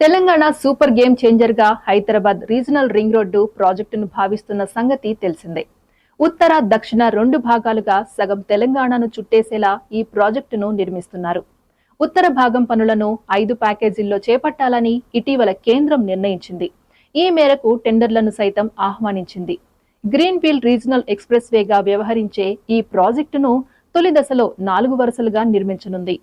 Telangana super game చేంజర్గా Hyderabad regional ring road ప్రాజెక్టును భావిస్తున్న సంగతి తెలిసిందే. ఉత్తర దక్షిణ రెండు భాగాలుగా సగం తెలంగాణను చుట్టేసేలా ఈ ప్రాజెక్టును నిర్మిస్తున్నారు. ఉత్తర భాగం పనులను ఐదు ప్యాకేజీల్లో చేపట్టాలని ఇటీవల కేంద్రం నిర్ణయించింది. ఈ మేరకు టెండర్లను సైతం ఆహ్వానించింది. గ్రీన్ ఫీల్డ్ రీజనల్ ఎక్స్ప్రెస్ వేగా వ్యవహరించే ఈ ప్రాజెక్టును తొలి దశలో నాలుగు వరుసలుగా నిర్మించనుంది.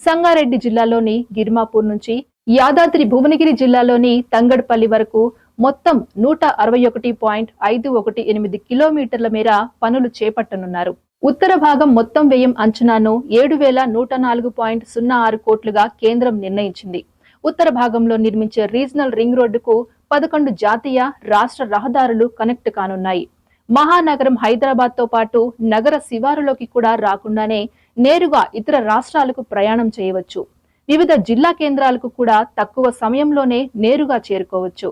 సంగారెడ్డి జిల్లాలోని గిర్మాపూర్ నుంచి యాదాద్రి భువనగిరి జిల్లాలోని తంగడ్పల్లి వరకు మొత్తం నూట అరవై ఒకటి పాయింట్ ఐదు ఒకటి ఎనిమిది కిలోమీటర్ల మేర పనులు చేపట్టనున్నారు. ఉత్తర భాగం మొత్తం వ్యయం అంచనాను ఏడు వేల నూట నాలుగు పాయింట్ సున్నా ఆరు కోట్లుగా కేంద్రం నిర్ణయించింది. ఉత్తర భాగంలో నిర్మించే రీజనల్ రింగ్ రోడ్డుకు పదకొండు జాతీయ రాష్ట్ర రహదారులు కనెక్ట్ కానున్నాయి. మహానగరం హైదరాబాద్తో పాటు నగర శివారులోకి కూడా రాకుండానే నేరుగా ఇతర రాష్ట్రాలకు ప్రయాణం చేయవచ్చు. వివిధ జిల్లా కేంద్రాలకు కూడా తక్కువ సమయంలోనే నేరుగా చేరుకోవచ్చు.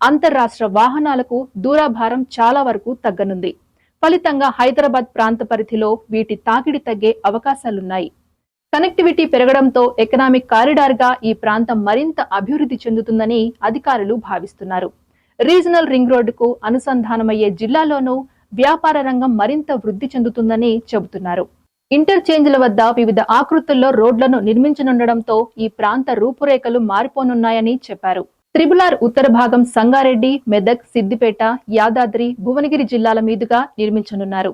అంతర్రాష్ట్ర వాహనాలకు దూరాభారం చాలా వరకు తగ్గనుంది. ఫలితంగా హైదరాబాద్ ప్రాంత పరిధిలో వీటి తాకిడి తగ్గే అవకాశాలున్నాయి. కనెక్టివిటీ పెరగడంతో ఎకనామిక్ కారిడార్గా ఈ ప్రాంతం మరింత అభివృద్ధి చెందుతుందని అధికారులు భావిస్తున్నారు. రీజనల్ రింగ్ రోడ్డుకు అనుసంధానమయ్యే జిల్లాలోనూ వ్యాపార రంగం మరింత వృద్ధి చెందుతుందని చెబుతున్నారు. ఇంటర్చేంజ్ల వద్ద వివిధ ఆకృతుల్లో రోడ్లను నిర్మించనుండడంతో ఈ ప్రాంత రూపురేఖలు మారిపోనున్నాయని చెప్పారు. త్రిబులార్ ఉత్తర భాగం సంగారెడ్డి మెదక్ సిద్దిపేట యాదాద్రి భువనగిరి జిల్లాల మీదుగా నిర్మించనున్నారు.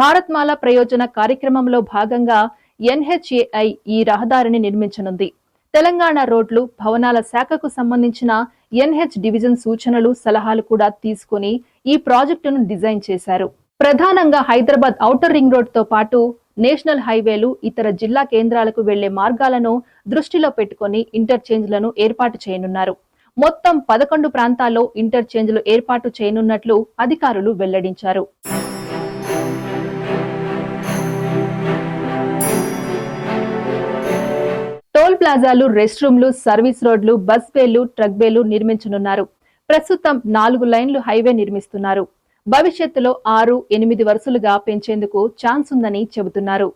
భారత్మాల ప్రయోజన కార్యక్రమంలో భాగంగా ఎన్హెచ్ఏఐ ఈ రహదారిని నిర్మించనుంది. తెలంగాణ రోడ్లు భవనాల శాఖకు సంబంధించిన ఎన్హెచ్ డివిజన్ సూచనలు సలహాలు కూడా తీసుకుని ఈ ప్రాజెక్టును డిజైన్ చేశారు. ప్రధానంగా హైదరాబాద్ ఔటర్ రింగ్ రోడ్తో పాటు నేషనల్ హైవేలు ఇతర జిల్లా కేంద్రాలకు వెళ్ళే మార్గాలను దృష్టిలో పెట్టుకుని ఇంటర్చేంజ్లను ఏర్పాటు చేయనున్నారు. మొత్తం పదకొండు ప్రాంతాల్లో ఇంటర్చేంజ్లు ఏర్పాటు చేయనున్నట్లు అధికారులు వెల్లడించారు. ప్లాజాలు రెస్ట్ రూమ్లు సర్వీస్ రోడ్లు బస్ బేలు ట్రక్ బేలు నిర్మించనున్నారు. ప్రస్తుతం నాలుగు లైన్లు హైవే నిర్మిస్తున్నారు. భవిష్యత్తులో ఆరు ఎనిమిది వరుసలుగా పెంచేందుకు ఛాన్స్ ఉందని చెబుతున్నారు.